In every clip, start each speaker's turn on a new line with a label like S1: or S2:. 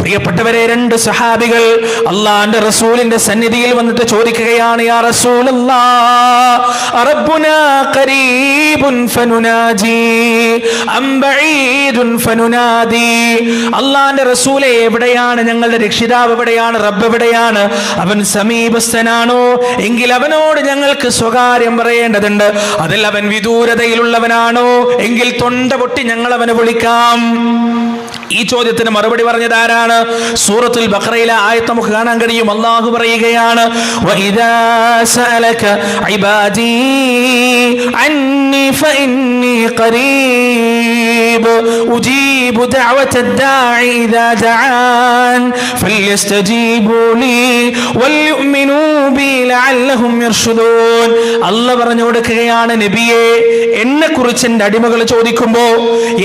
S1: പ്രിയപ്പെട്ടവരെ രണ്ട് സഹാബികൾ അള്ളാന്റെ റസൂലിന്റെ സന്നിധിയിൽ വന്നിട്ട് ചോദിക്കുകയാണ് യാ റസൂൽ അള്ളാന്റെ റസൂലെ എവിടെയാണ്? ഞങ്ങളുടെ രക്ഷിതാവ് എവിടെയാണ്? റബ്ബ് എവിടെയാണ്? അവൻ സമീപസ്ഥനാണോ? എങ്കിൽ അവനോട് ഞങ്ങൾക്ക് സ്വകാര്യം പറയേണ്ടതുണ്ട്. അതിൽ അവൻ വിദൂരതയിലുള്ളവനാണോ? എങ്കിൽ തൊണ്ട പൊട്ടി ഞങ്ങൾ അവനെ വിളിക്കാം. ഈ ചോദ്യത്തിന് മറുപടി പറഞ്ഞത് ആരാണ് സൂറത്തുൽ ബഖറയിലെ ആയത്ത് നമുക്ക് കാണാൻ കഴിയും അള്ളാഹു പറയുകയാണ് وَإِذَا سَأَلَكَ عِبَادِي عَنِّي فَإِنِّي قَرِيبٌ أُجِيبُ دَعْوَةَ الدَّاعِ إِذَا دَعَانِ فَلْيَسْتَجِيبُوا لِي وَلْيُؤْمِنُوا بِي لَعَلَّهُمْ يَرْشُدُونَ അള്ളാഹ് പറഞ്ഞു കൊടുക്കുകയാണ് നബിയെ എന്നെ കുറിച്ച് എൻ്റെ അടിമകൾ ചോദിക്കുമ്പോ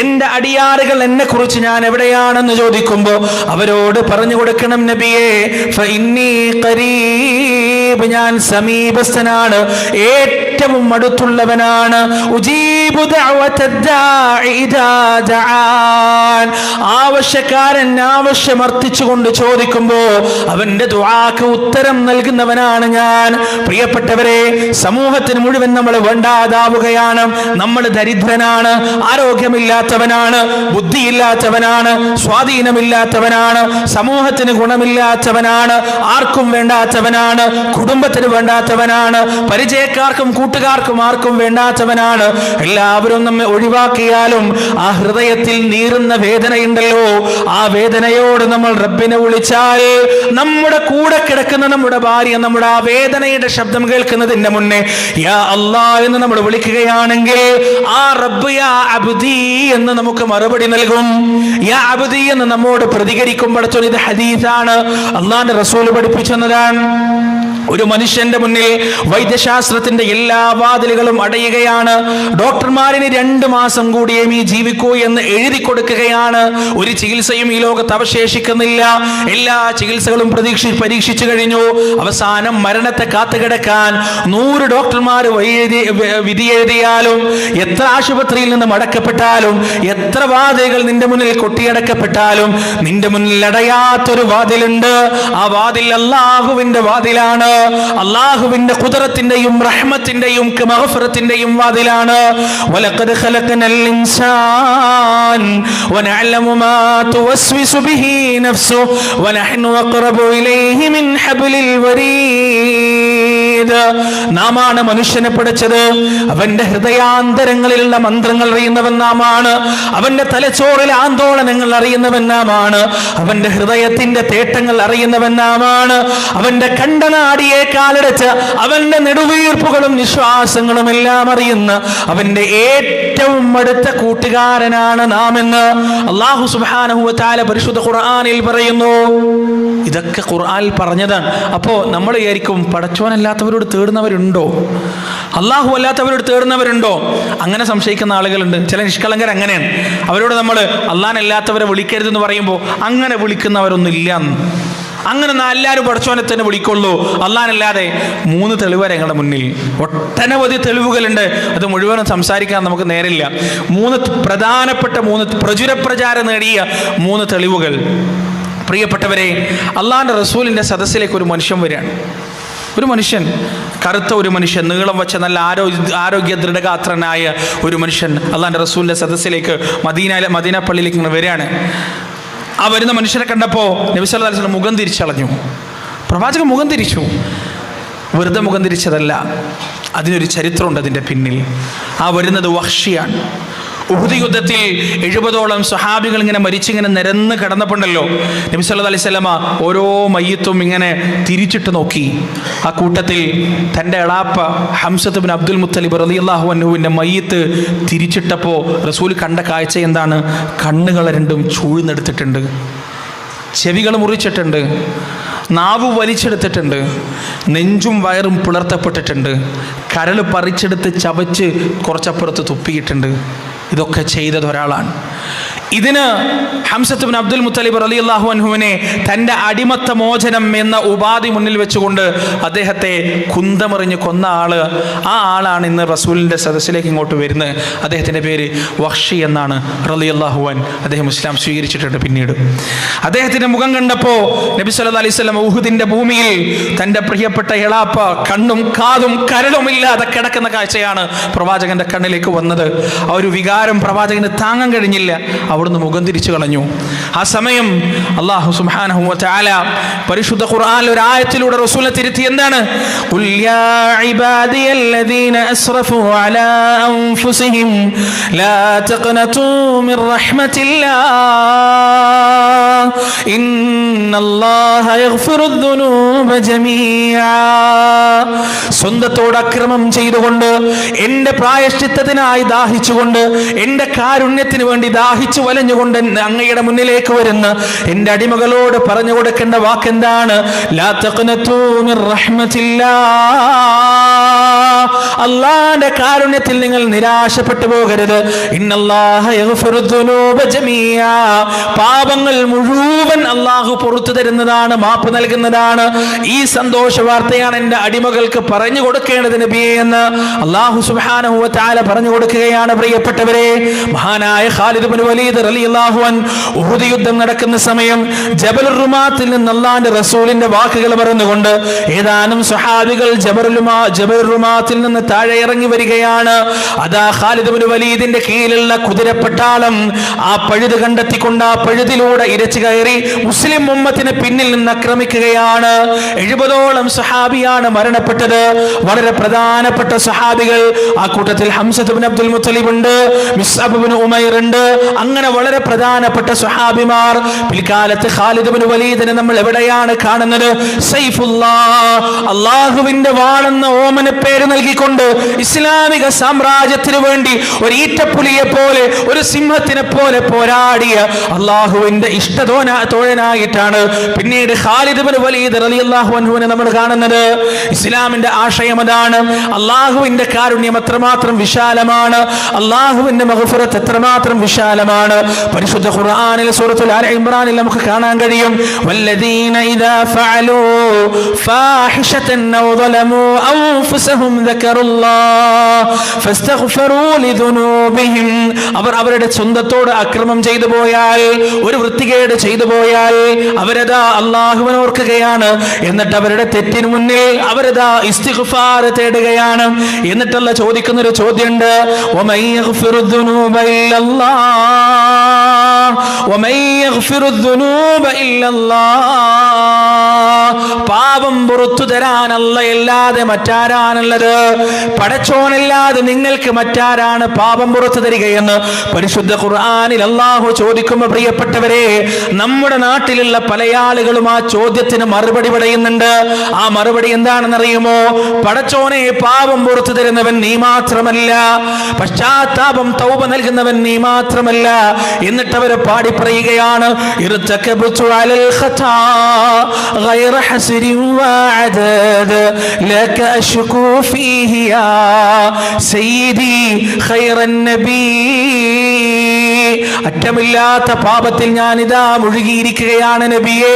S1: എൻ്റെ അടിയാറുകൾ എന്നെ കുറിച്ച് ഞാൻ എവിടെയാണെന്ന് ചോദിക്കുമ്പോൾ അവരോട് പറഞ്ഞു കൊടുക്കണം നബിയെ ഞാൻ സമീപസ്ഥനാണ്. ഏറ്റവും അടുത്തുള്ളവനാണ്. ഇദാ ദഅാൻ. ആവശ്യക്കാരൻ ആവശ്യമർത്ഥിച്ചുകൊണ്ട് ചോദിക്കുമ്പോ അവന്റെ ദുആക്ക് ഉത്തരം നൽകുന്നവനാണ് ഞാൻ. പ്രിയപ്പെട്ടവരെ സമൂഹത്തിന് മുഴുവൻ നമ്മൾ വേണ്ടാതാവുകയാണ്. നമ്മൾ ദരിദ്രനാണ് ആരോഗ്യമില്ലാത്തവനാണ് ബുദ്ധിയില്ലാത്തവനാണ് സ്വാധീനമില്ലാത്തവനാണ് സമൂഹത്തിന് ഗുണമില്ലാത്തവനാണ് ആർക്കും വേണ്ടാത്തവനാണ് കുടുംബത്തിന് വേണ്ടാത്തവനാണ് പരിചയക്കാർക്കും കൂട്ടുകാർക്കും ആർക്കും വേണ്ടാത്തവനാണ്. എല്ലാവരും നമ്മെ ഒഴിവാക്കിയാലും ആ ഹൃദയത്തിൽ നീറുന്ന വേദനയുണ്ടല്ലോ. ആ വേദനയോട് നമ്മൾ റബ്ബിനെ വിളിച്ചാൽ നമ്മുടെ കൂടെ കിടക്കുന്ന നമ്മുടെ ഭാര്യ നമ്മുടെ ആ വേദനയുടെ ശബ്ദം കേൾക്കുന്നതിന്റെ മുന്നേ യാ അല്ലാ എന്ന് നമ്മൾ വിളിക്കുകയാണെങ്കിൽ ആ റബ്ബ് യാ അബ്ദി എന്ന് നമുക്ക് മറുപടി നൽകും. യാ അബ്ദി എന്ന് നമ്മോട് പ്രതികരിക്കും ഇത് ഹദീസാണ്. അള്ളാന്റെ റസൂൽ പഠിപ്പിച്ചെന്നതാണ്. ഒരു മനുഷ്യന്റെ മുന്നിൽ വൈദ്യശാസ്ത്രത്തിന്റെ എല്ലാ വാതിലുകളും അടയുകയാണ്. ഡോക്ടർമാരിന് രണ്ട് മാസം കൂടിയേ ഈ ജീവിക്കൂ എന്ന് എഴുതി കൊടുക്കുകയാണ്. ഒരു ചികിത്സയും ഈ ലോകത്ത് അവശേഷിക്കുന്നില്ല. എല്ലാ ചികിത്സകളും പ്രതീക്ഷി പരീക്ഷിച്ചു കഴിഞ്ഞു. അവസാനം മരണത്തെ കാത്തുകിടക്കാൻ നൂറ് ഡോക്ടർമാർ വഴി വിധി എഴുതിയാലും എത്ര ആശുപത്രിയിൽ നിന്ന് മടക്കപ്പെട്ടാലും എത്ര വാതിലുകൾ നിന്റെ മുന്നിൽ കൊട്ടിയടക്കപ്പെട്ടാലും നിന്റെ മുന്നിൽ അടയാത്തൊരു വാതിലുണ്ട്. ആ വാതിൽ അല്ലാഹുവിന്റെ വാതിലാണ്. അള്ളാഹുവിന്റെ കുതിരത്തിന്റെയും റഹ്മത്തിന്റെയും മഹഫറത്തിന്റെയും വാതിലാണ്. നാമാണ് മനുഷ്യനെ പഠിച്ചത് അവന്റെ ഹൃദയാന്തരങ്ങളിലുള്ള മന്ത്രങ്ങൾ അറിയുന്നവൻ നാമാണ്. അവന്റെ തലച്ചോറിലെ ആന്തോളനങ്ങൾ അറിയുന്നവൻ നാമാണ്. അവന്റെ ഹൃദയത്തിന്റെ തേട്ടങ്ങൾ അറിയുന്നവൻ നാമാണ്. അവന്റെ കണ്ടനാടിയെ കാലടച്ച് അവന്റെ നെടുവീർപ്പുകളും നിശ്വാസങ്ങളും എല്ലാം അറിയുന്ന അവന്റെ ഏറ്റവും അടുത്ത കൂട്ടുകാരനാണ് നാം എന്ന് അള്ളാഹു സുബാനഹുല പരിശുദ്ധ ഖുർആാനിൽ പറയുന്നു. ഇതൊക്കെ ഖുർആാനിൽ പറഞ്ഞതാണ്. അപ്പോ നമ്മൾ വിചാരിക്കും പടച്ചോനല്ലാത്തവരോട് തേടുന്നവരുണ്ടോ? അള്ളാഹു അല്ലാത്തവരോട് തേടുന്നവരുണ്ടോ? അങ്ങനെ സംശയിക്കുന്ന ആളുകളുണ്ട്. ചില നിഷ്കളങ്കർ അങ്ങനെയാണ്. അവരോട് നമ്മൾ അള്ളാഹനല്ലാത്തവരെ വിളിക്കരുതെന്ന് പറയുമ്പോൾ അങ്ങനെ വിളിക്കുന്നവരൊന്നും ഇല്ല. അങ്ങനെ എല്ലാവരും പഠിച്ചോനെ തന്നെ വിളിക്കുള്ളൂ. അള്ളാനല്ലാതെ മൂന്ന് തെളിവ് ഞങ്ങളുടെ മുന്നിൽ. ഒട്ടനവധി തെളിവുകളുണ്ട്. അത് മുഴുവനും സംസാരിക്കാൻ നമുക്ക് നേരില്ല. മൂന്ന് പ്രധാനപ്പെട്ട മൂന്ന് പ്രചുര പ്രചാരം നേടിയ മൂന്ന് തെളിവുകൾ. പ്രിയപ്പെട്ടവരെ അള്ളാഹിന്റെ റസൂലിന്റെ സദസ്സിലേക്ക് ഒരു മനുഷ്യൻ വരികയാണ്. ഒരു മനുഷ്യൻ കറുത്ത ഒരു മനുഷ്യൻ നീളം വെച്ച നല്ല ആരോഗ്യ ആരോഗ്യ ദൃഢഗാത്രനായ ഒരു മനുഷ്യൻ അള്ളാഹിന്റെ റസൂലിന്റെ സദസ്സിലേക്ക് മദീന മദീന പള്ളിയിലേക്ക് ഇങ്ങനെ വരികയാണ്. ആ വരുന്ന മനുഷ്യരെ കണ്ടപ്പോൾ നബി സല്ലല്ലാഹു അലൈഹി വസല്ലം മുഖം തിരിച്ചളഞ്ഞു. പ്രവാചകൻ മുഖം തിരിച്ചു. വെറുതെ മുഖം തിരിച്ചതല്ല. അതിനൊരു ചരിത്രമുണ്ട് അതിന്റെ പിന്നിൽ. ആ വരുന്നത് വഹ്ഷിയാണ്. ഉഹുദ് യുദ്ധത്തിൽ എഴുപതോളം സ്വഹാബികൾ ഇങ്ങനെ മരിച്ചിങ്ങനെ നിരന്ന് കിടന്നപ്പോണ്ടല്ലോ. നബി സല്ലല്ലാഹു അലൈഹി സ്വലമ ഓരോ മയ്യത്തും ഇങ്ങനെ തിരിച്ചിട്ട് നോക്കി. ആ കൂട്ടത്തിൽ തന്റെ എളാപ്പ ഹംസത്ത് ബിൻ അബ്ദുൽ മുത്തലിബ് റളിയല്ലാഹു അൻഹുവിന്റെ മയ്യത്ത് തിരിച്ചിട്ടപ്പോൾ റസൂൽ കണ്ട കാഴ്ച എന്താണ്? കണ്ണുകൾ രണ്ടും ചൂഴ്ന്നെടുത്തിട്ടുണ്ട്. ചെവികൾ മുറിച്ചിട്ടുണ്ട്. നാവ് വലിച്ചെടുത്തിട്ടുണ്ട്. നെഞ്ചും വയറും പിളർത്തപ്പെട്ടിട്ടുണ്ട്. കരൾ പറിച്ചെടുത്ത് ചവച്ച് കുറച്ചപ്പുറത്ത് തുപ്പിയിട്ടുണ്ട്. ഇതൊക്കെ ചെയ്തത് ഒരാളാണ്. ഇതിന് ഹംസത്തുബിൻ അബ്ദുൽ മുത്തലിബ് അലി അള്ളാഹു അൻഹുവിനെ തന്റെ അടിമത്ത മോചനം എന്ന ഉപാധി മുന്നിൽ വെച്ചുകൊണ്ട് അദ്ദേഹത്തെ കുന്തമെറിഞ്ഞ് കൊന്ന ആൾ ആ ആളാണ് ഇന്ന് റസൂലിന്റെ സദസ്സിലേക്ക് ഇങ്ങോട്ട് വരുന്നത്. അദ്ദേഹത്തിന്റെ പേര് വഷി എന്നാണ് റലി അൻ അദ്ദേഹം ഇസ്ലാം സ്വീകരിച്ചിട്ടുണ്ട് പിന്നീട്. അദ്ദേഹത്തിന്റെ മുഖം കണ്ടപ്പോൾ നബി സല്ല അലൈഹി സ്വലം ഊഹുദിന്റെ ഭൂമിയിൽ തന്റെ പ്രിയപ്പെട്ട എളാപ്പ കണ്ണും കാതും കരളുമില്ലാതെ കിടക്കുന്ന കാഴ്ചയാണ് പ്രവാചകന്റെ കണ്ണിലേക്ക് വന്നത്. ആ ഒരു പ്രവാചകന് താങ്ങാൻ കഴിഞ്ഞില്ല. അവിടുന്ന് മുഖം തിരിച്ചു കളഞ്ഞു. ആ സമയം അള്ളാഹു തആല പരിശുദ്ധ ഖുർആൻ ഒരു ആയത്തിലൂടെ റസൂലിനെ തിരുത്തി. എന്താണ്? സ്വന്തത്തോട് അക്രമം ചെയ്തുകൊണ്ട് എന്റെ പ്രായശ്ചിത്തത്തിനായി ദാഹിച്ചുകൊണ്ട് എന്റെ കാരുണ്യത്തിന് വേണ്ടി ദാഹിച്ചു വലഞ്ഞുകൊണ്ട് അങ്ങയുടെ മുന്നിലേക്ക് വരുന്ന എന്റെ അടിമകളോട് പറഞ്ഞു കൊടുക്കേണ്ട വാക്കെന്താണ്? അള്ളാന്റെ കാരുണ്യത്തിൽ നിങ്ങൾ നിരാശപ്പെട്ടു പോകരുത്. പാപങ്ങൾ മുഴുവൻ അള്ളാഹു പുറത്തു തരുന്നതാണ് മാപ്പ് നൽകുന്നതാണ്. ഈ സന്തോഷ വാർത്തയാണ് എന്റെ അടിമകൾക്ക് പറഞ്ഞു കൊടുക്കേണ്ടത് നബിയെ എന്ന് അള്ളാഹു തആല പറഞ്ഞു കൊടുക്കുകയാണ് പ്രിയപ്പെട്ടവരെ മഹാനായ ഖാലിദ് ബിൻ വലീദ് റളിയല്ലാഹു അൻ ഉഹുദ് യുദ്ധം നടക്കുന്ന സമയം ജബൽ റുമാത്തിൽ നിന്ന് അല്ലാഹുവിന്റെ റസൂലിന്റെ വാക്കുകൾ പറഞ്ഞുകൊണ്ട് ഏതാനും സ്വഹാബികൾ ജബറുലുമാ ജബൽ റുമാത്തിൽ നിന്ന് താഴെ ഇറങ്ങി വരികയാണ്. അതാ ഖാലിദ് ബിൻ വലീദിന്റെ കീഴിലുള്ള കുതിരപ്പട്ടാളം ആ പഴുത് കണ്ടെത്തിക്കൊണ്ട് ആ പഴുതിലൂടെ ഇരച്ചു കയറി മുസ്ലിം ഉമ്മത്തിന് പിന്നിൽ നിന്ന് ആക്രമിക്കുകയാണ്. എഴുപതോളം സഹാബിയാണ് മരണപ്പെട്ടത്. വളരെ പ്രധാനപ്പെട്ട സഹാബികൾ ആ കൂട്ടത്തിൽ ഹംസത്ത് ബിൻ അബ്ദുൽ മുത്തലിബ് ഉണ്ട്. മിസ്അബ് ബിൻ ഉമൈർ ഉണ്ട് അങ്ങനെ വളരെ പ്രധാനപ്പെട്ട സുഹാബിമാർ പിൽക്കാലത്ത് ഖാലിദ് വലീദിനെ നമ്മൾ എവിടെയാണ് കാണുന്നത്? അള്ളാഹുവിന്റെ വാളെന്ന ഓമന പേര് നൽകിക്കൊണ്ട് ഇസ്ലാമിക സാമ്രാജ്യത്തിന് വേണ്ടി ഒരു ഈറ്റപ്പുലിയെ പോലെ ഒരു സിംഹത്തിനെ പോലെ പോരാടിയ അള്ളാഹുവിന്റെ ഇഷ്ടതോന തോഴനായിട്ടാണ് പിന്നീട് ഖാലിദ് വലീദ് റളിയല്ലാഹു അൻഹുവിനെ നമ്മൾ കാണുന്നത്. ഇസ്ലാമിന്റെ ആശയം അതാണ് അള്ളാഹുവിന്റെ കാരുണ്യം അത്രമാത്രം വിശാലമാണ് അള്ളാഹുവിന്റെ മഹഫുറത്ത് എത്രമാത്രം വിശാലമാണ്. പരിശുദ്ധ ഖുർആനിൽ സൂറത്തുൽ ആല ഇമ്രാനിൽ നമുക്ക് കാണാൻ കഴിയും. വല്ലദീന ഇദാ ഫഅലൂ ഫാഹിഷതൻ ഔ ളമൂ അൻഫുസഹും ദക്കറുല്ലാഹ് ഫസ്തഗ്ഫിറൂ ലിദുനൂബിഹിം. അവർ അവരുടെ സ്വന്തത്തോട് അക്രമം ചെയ്തു പോയാൽ ഒരു വൃത്തികേട് ചെയ്തു പോയാൽ അവരതാ അള്ളാഹുവിനെ ഓർക്കുകയാണ്. എന്നിട്ട് അവരുടെ തെറ്റിന് മുന്നിൽ അവരതാ ഇസ്തിഗ്ഫാർ തേടുകയാണ്. എന്നിട്ടല്ല ചോദിക്കുന്ന ഒരു ചോദ്യമുണ്ട് الذُّنُوبَ إِلَّا اللَّهُ وَمَن يَغْفِرُ الذُّنُوبَ إِلَّا اللَّهُ പാപം പുറത്തു തരാനല്ല അല്ലാതെ മറ്റാരാണുള്ളത് പടച്ചോനല്ലാതെ നിങ്ങൾക്ക് മറ്റാരാണ് പാപം പുറത്തു തരികയെന്ന് പരിശുദ്ധ ഖുർആനിൽ അള്ളാഹു ചോദിക്കുമ്പോൾ പ്രിയപ്പെട്ടവരെ നമ്മുടെ നാട്ടിലുള്ള പല ആളുകളും ആ ചോദ്യത്തിന് മറുപടി പറയുന്നുണ്ട് ആ മറുപടി എന്താണെന്ന് അറിയുമോ പടച്ചോനെ പാപം പുറത്തു തരുന്നവൻ നീ മാത്രമല്ല പശ്ചാത്താപം തൗബ നൽകുന്നവൻ നീ മാത്രമല്ല. എന്നിട്ട് അവർ പാടി പറയുകയാണ് ഖതാ അറ്റമില്ലാത്ത പാപത്തിൽ ഞാൻ ഇതാ മുഴുകിയിരിക്കുകയാണ് നബിയെ.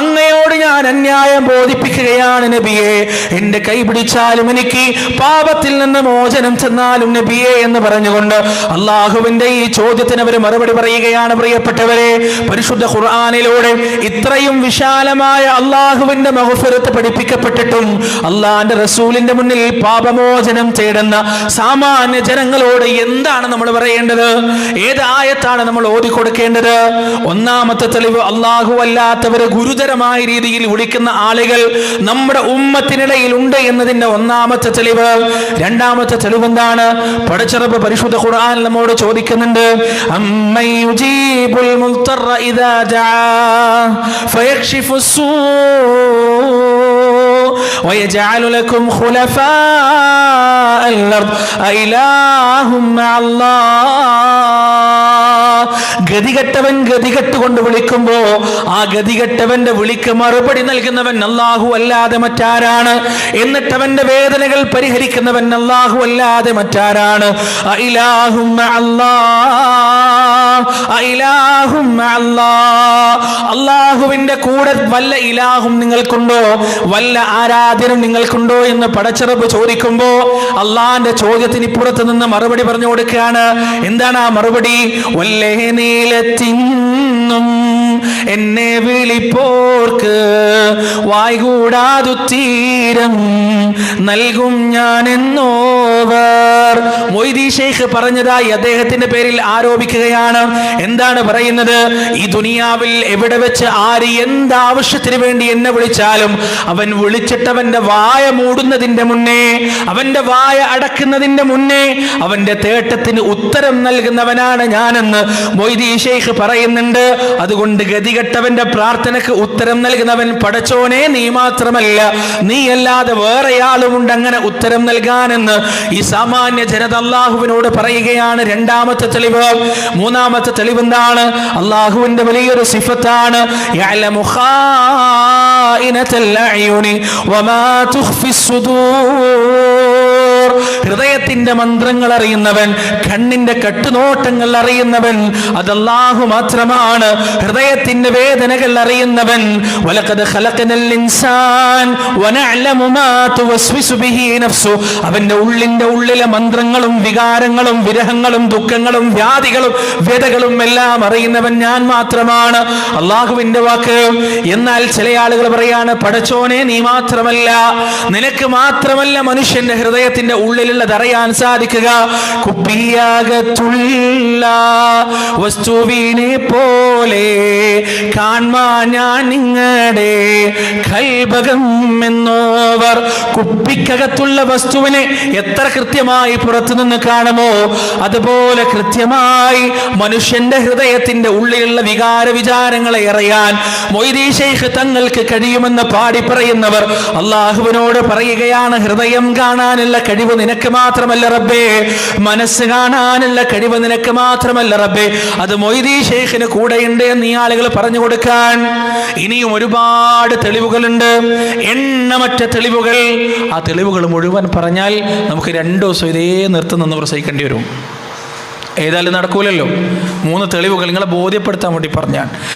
S1: അങ്ങയോട് ഞാൻ അന്യായം ബോധിപ്പിക്കുകയാണ് നബിയെ. എന്റെ കൈ പിടിച്ചാലും എനിക്ക് പാപത്തിൽ നിന്ന് മോചനം ചെന്നാലും നബിയെ എന്ന് പറഞ്ഞുകൊണ്ട് അള്ളാഹുവിന്റെ ഈ ചോദ്യത്തിന് അവർ മറുപടി പറയുകയാണ് പ്രിയപ്പെട്ടവരെ. പരിശുദ്ധ ഖുർആാനിലൂടെ ഇത്രയും വിശാലമായ അള്ളാഹുവിന്റെ മഹഫിറത്ത് പഠിപ്പിക്കപ്പെട്ടിട്ടും അള്ളാഹിന്റെ റസൂലിന്റെ മുന്നിൽ പാപമോചനം തേടുന്ന സാമാന്യ ജനങ്ങളോട് എന്താണ് നമ്മൾ പറയേണ്ടത്? ഏത് ആയത്താണ് നമ്മൾ ഓതിക്കൊടുക്കേണ്ടത് ഒന്നാമത്തെ തെളിവ് അള്ളാഹു അല്ലാത്തവരെ ഗുരുതരമായ രീതിയിൽ വിളിക്കുന്ന ആളുകൾ നമ്മുടെ ഉമ്മത്തിനിടയിൽ ഉണ്ട് എന്നതിന്റെ ഒന്നാമത്തെ തെളിവ്. രണ്ടാമത്തെ തെളിവ് എന്താണ് പടച്ചിറപ്പ് പരിശുദ്ധ ഖുർആൻ നമ്മോട് ചോദിക്കുന്നുണ്ട്. അമ്മയുജീബുൽ ഇദാ ജാ ഫയക്ഷിഫു സൂ ويجعل لكم خلفاء الأرض أإله مع الله ഗതികെട്ടവൻ ഗതികെട്ടുകൊണ്ട് വിളിക്കുമ്പോ ആ ഗതികെട്ടവന്റെ വിളിക്ക് മറുപടി നൽകുന്നവൻ അല്ലാഹു അല്ലാതെ മറ്റാരാണ് എന്നിട്ട് അവന്റെ വേദനകൾ പരിഹരിക്കുന്നവൻ അല്ലാഹു അല്ലാതെ മറ്റാരാണ് അഇലാഹും അല്ലാഹ് അഇലാഹും അല്ലാഹ് അള്ളാഹുവിന്റെ കൂടെ വല്ല ഇലാഹും നിങ്ങൾക്കുണ്ടോ വല്ല ആരാധനം നിങ്ങൾക്കുണ്ടോ എന്ന് പടച്ചിറപ്പ് ചോദിക്കുമ്പോൾ അള്ളാന്റെ ചോദ്യത്തിന് ഇപ്പുറത്ത് നിന്ന് മറുപടി പറഞ്ഞു കൊടുക്കുകയാണ്. എന്താണ് ആ മറുപടി? നീലത്തിന്നും എന്നെ വിളിപ്പോർക്ക് വായ്കൂടാതു തീരം നൽകും ഞാൻ എന്നോവർ മൊയ്തി ഷെയ്ഖ് പറഞ്ഞതായി അദ്ദേഹത്തിന്റെ പേരിൽ ആരോപിക്കുകയാണ്. എന്താണ് പറയുന്നത്? ഈ ദുനിയാവിൽ എവിടെ വെച്ച് ആര് എന്ത് ആവശ്യത്തിന് വേണ്ടി എന്നെ വിളിച്ചാലും അവൻ വിളിച്ചിട്ടവന്റെ വായ മൂടുന്നതിന്റെ മുന്നേ അവന്റെ വായ അടക്കുന്നതിന്റെ മുന്നേ അവന്റെ തേട്ടത്തിന് ഉത്തരം നൽകുന്നവനാണ് ഞാനെന്ന് മൊയ്തി ഷെയ്ഖ് പറയുന്നുണ്ട്. അതുകൊണ്ട് ഗതികെട്ടവന്റെ പ്രാർത്ഥനക്ക് ഉത്തരം നൽകുന്നവൻ പടച്ചോനെ നീ മാത്രമല്ല. നീ അല്ലാതെ വേറെ ആളുമുണ്ട് അങ്ങനെ ഉത്തരം നൽകാനെന്ന് ഈ സാമാന്യ ജനത അള്ളാഹുവിനോട് പറയുകയാണ്. രണ്ടാമത്തെ തെളിവ്. മൂന്നാമത്തെ തെളിവ് എന്താണ്? അള്ളാഹുവിന്റെ വലിയൊരു സിഫത്താണ്. وما تخفي الصدور ഹൃദയത്തിന്റെ മന്ത്രങ്ങൾ അറിയുന്നവൻ കണ്ണിന്റെ കട്ടുനോട്ടങ്ങൾ അറിയുന്നവൻ അതല്ലാഹു മാത്രമാണ്. ഹൃദയത്തിന്റെ വേദനകൾ അറിയുന്നവൻ അവന്റെ ഉള്ളിന്റെ ഉള്ളിലെ മന്ത്രങ്ങളും വികാരങ്ങളും വിരഹങ്ങളും ദുഃഖങ്ങളും വ്യാധികളും വ്യതകളും എല്ലാം അറിയുന്നവൻ ഞാൻ മാത്രമാണ്. അള്ളാഹുവിന്റെ വാക്ക് എന്നാൽ ചില ആളുകൾ പറയാണ് പടച്ചോനെ നീ മാത്രമല്ല. നിനക്ക് മാത്രമല്ല മനുഷ്യന്റെ ഹൃദയത്തിന്റെ ഉള്ളിലുള്ളത് അറിയാൻ സാധിക്കുക. കുപ്പിയാകത്തുള്ള വസ്തുവിനെ പോലെ കാൺമാൻ ഞാൻ നിങ്ങളുടെ കൈഭകം എന്നോവർ. കുപ്പിക്കകത്തുള്ള വസ്തുവിനെ എത്ര കൃത്യമായി പുറത്തുനിന്ന് കാണുമോ? അതുപോലെ കൃത്യമായി മനുഷ്യന്റെ ഹൃദയത്തിന്റെ ഉള്ളിലുള്ള വികാര വിചാരങ്ങളെ അറിയാൻ മൊയ്തീ ഷെയ്ഖ് തങ്ങൾക്ക് കഴിയുമെന്ന് പാടി പറയുന്നവർ അള്ളാഹുവിനോട് പറയുകയാണ് ഹൃദയം കാണാനുള്ള കഴിവ് നിനക്ക് മാത്രമല്ല റബ്ബേ. മനസ്സ് കാണാനുള്ള കഴിവ് നിനക്ക് മാത്രമല്ല റബ്ബേ. അത് മൊയ്തീ ഷെയ്ഖിന് കൂടെയുണ്ട് എന്ന് ഈ ആളുകൾ പറഞ്ഞു കൊടുക്കാൻ. ഇനിയും ഒരുപാട് തെളിവുകളുണ്ട്. എണ്ണമറ്റ തെളിവുകൾ. ആ തെളിവുകൾ മുഴുവൻ പറഞ്ഞാൽ നമുക്ക് രണ്ടു ദിവസം ഇതേ നിർത്തുന്ന നിന്ന് പ്രസവിക്കേണ്ടി വരും. ഏതായാലും നടക്കൂലല്ലോ. മൂന്ന് തെളിവുകൾ നിങ്ങളെ ബോധ്യപ്പെടുത്താൻ വേണ്ടി പറഞ്ഞാൽ